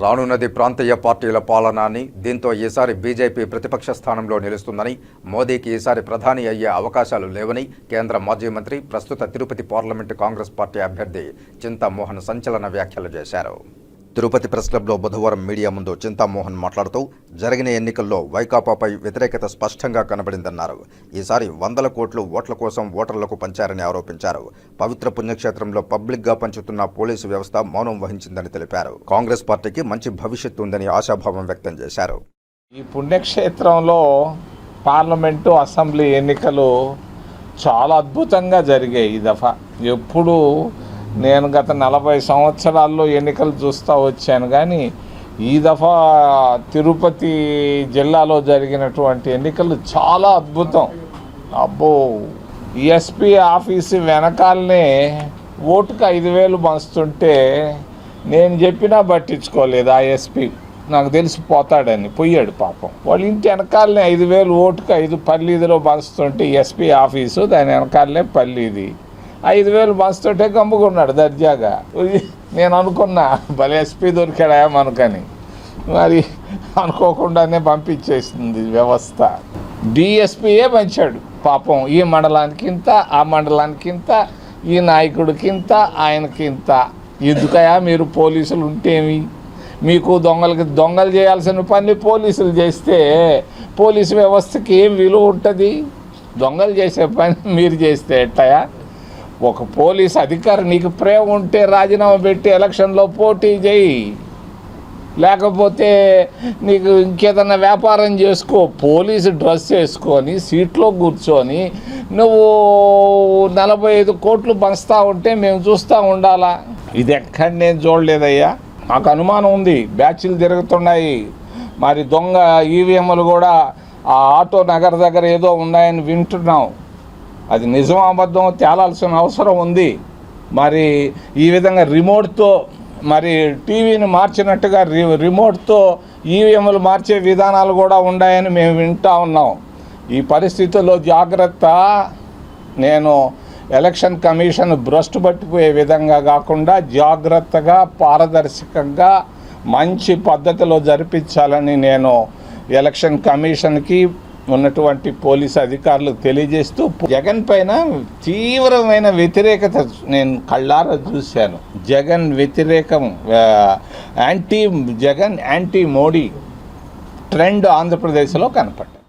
రానున్నది ప్రాంతీయ పార్టీల పాలన అని దీంతో ఈసారి బీజేపీ ప్రతిపక్ష స్థానంలో నిలుస్తుందని మోదీకి ఈసారి ప్రధాని అయ్యే అవకాశాలు లేవని కేంద్ర మాజీ మంత్రి ప్రస్తుత తిరుపతి పార్లమెంటు కాంగ్రెస్ పార్టీ అభ్యర్థి చింతామోహన్ సంచలన వ్యాఖ్యలు చేశారు. తిరుపతి ప్రెస్ క్లబ్లో బుధవారం మీడియా ముందు చింతామోహన్ మాట్లాడుతూ జరిగిన ఎన్నికల్లో వైకాపాపై వ్యతిరేకత స్పష్టంగా కనబడిందన్నారు. ఈసారి వందల కోట్లు ఓట్ల కోసం ఓటర్లకు పంచారని ఆరోపించారు. పవిత్ర పుణ్యక్షేత్రంలో పబ్లిక్గా పంచుతున్న పోలీసు వ్యవస్థ మౌనం వహించిందని తెలిపారు. కాంగ్రెస్ పార్టీకి మంచి భవిష్యత్తు ఉందని ఆశాభావం వ్యక్తం చేశారు. ఈ పుణ్యక్షేత్రంలో పార్లమెంటు అసెంబ్లీ ఎన్నికలు చాలా అద్భుతంగా జరిగాయి ఈ దఫా. ఎప్పుడు నేను గత నలభై సంవత్సరాల్లో ఎన్నికలు చూస్తూ వచ్చాను కానీ ఈ దఫా తిరుపతి జిల్లాలో జరిగినటువంటి ఎన్నికలు చాలా అద్భుతం. అబ్బో! ఎస్పీ ఆఫీసు వెనకాలనే ఓటుకు ఐదు వేలు పంచుతుంటే నేను చెప్పినా పట్టించుకోలేదు ఆ ఎస్పీ. నాకు తెలిసి పోతాడని పోయాడు పాపం. వాళ్ళ ఇంటి వెనకాలనే ఐదు వేలు ఓటుకు ఐదు పల్లీదిలో పంచుతుంటే ఎస్పీ ఆఫీసు దాని వెనకాలనే పల్లీది. ఐదు వేలు పంచుతుంటే గమ్ముకున్నాడు దర్జాగా. నేను అనుకున్నా భలే ఎస్పీ దొరికాడా మనకని. మరి అనుకోకుండానే పంపించేసింది వ్యవస్థ. డిఎస్పీయే పంచాడు. పాపం ఈ మండలానికింత ఆ మండలానికి ఇంత ఈ నాయకుడికి ఇంత ఆయనకి ఇంత. ఎందుకయా మీరు పోలీసులు ఉంటేమి? మీకు దొంగలకి దొంగలు చేయాల్సిన పని పోలీసులు చేస్తే పోలీసు వ్యవస్థకి ఏం విలువ ఉంటుంది? దొంగలు చేసే పని మీరు చేస్తే ఎట్టయా ఒక పోలీస్ అధికారి నీకు ప్రేమ ఉంటే రాజీనామా పెట్టి ఎలక్షన్లో పోటీ చేయి. లేకపోతే నీకు ఇంకేదన్నా వ్యాపారం చేసుకో పోలీసు డ్రెస్ వేసుకొని సీట్లో కూర్చొని నువ్వు నలభై ఐదు కోట్లు పంచుతూ ఉంటే మేము చూస్తూ ఉండాలా? ఇది ఎక్కడ నేను చూడలేదయ్యా. నాకు అనుమానం ఉంది. బ్యాచ్లు తిరుగుతున్నాయి. మరి దొంగ ఈవీఎంలు కూడా ఆ ఆటో నగర్ దగ్గర ఏదో ఉన్నాయని వింటున్నాం. అది నిజం అబద్ధం తేలాల్సిన అవసరం ఉంది. మరి ఈ విధంగా రిమోట్తో మరి టీవీని మార్చినట్టుగా రి రిమోట్తో ఈవీఎంలు మార్చే విధానాలు కూడా ఉన్నాయని మేము వింటా ఉన్నాం. ఈ పరిస్థితుల్లో జాగ్రత్త. నేను ఎలక్షన్ కమిషన్ భ్రష్టు పట్టిపోయే విధంగా కాకుండా జాగ్రత్తగా పారదర్శకంగా మంచి పద్ధతిలో జరిపించాలని నేను ఎలక్షన్ కమిషన్కి ఉన్నటువంటి పోలీస్ అధికారులకు తెలియజేస్తూ జగన్ పైన తీవ్రమైన వ్యతిరేకత నేను కళ్ళారా చూశాను. జగన్ వ్యతిరేకం anti Jagan anti Modi trend ఆంధ్రప్రదేశ్లో కనపడ్డాయి.